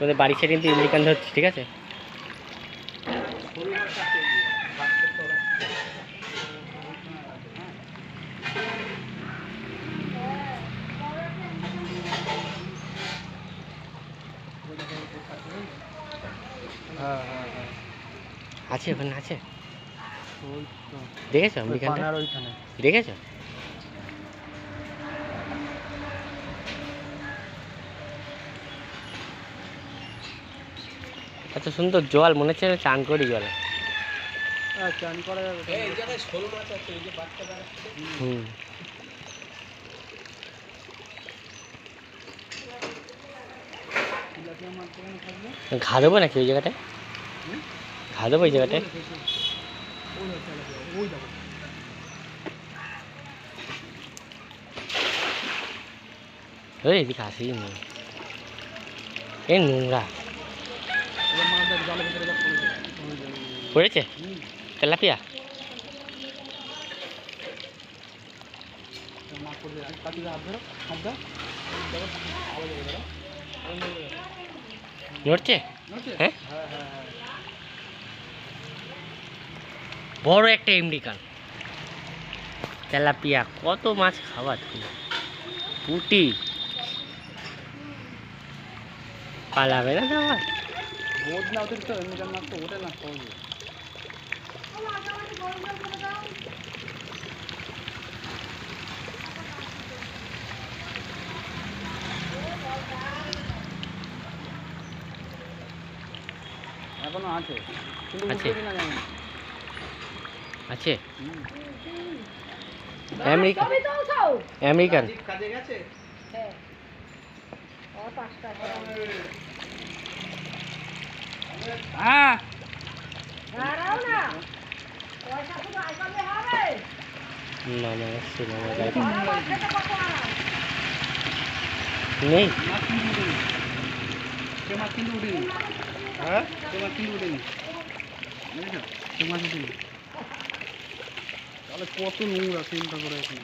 তোমাদের বাড়ির সাইড কিন্তু ইন্ডিকান ধরছি ঠিক আছে? আছে ওখানে আছে। দেখেছ দেখেছ? এত সুন্দর জল মনে হচ্ছে চান করি জলে। হ্যাঁ চান করা যাবে। হুম। ঘা দেবো নাকি ওই জায়গাটায়? ঘা দেবো ওই জায়গাটায়? এদিকে আসেই নি। এই নোংরা। পড়েছে তেলাপিয়া। নড়ছে? হ্যাঁ? বড় একটা ইমরিকান তেলাপিয়া, কত মাছ খাওয়া তুমি পুটি পালাবে না তোমার না অতিরিক্ত এমনিকার মাছ তো ওঠে না সহজে। এখনও আছে কিন্তু জানি না। আছে। হুম। আমেরিকান। হ্যাঁ। এসছে না। নেই। কিন্তু উঠেনি। উঠেনি। হ্যাঁ? কিন্তু উঠেনি। সে উঠেনি। তাহলে কত নোংরা চিন্তা করে এখন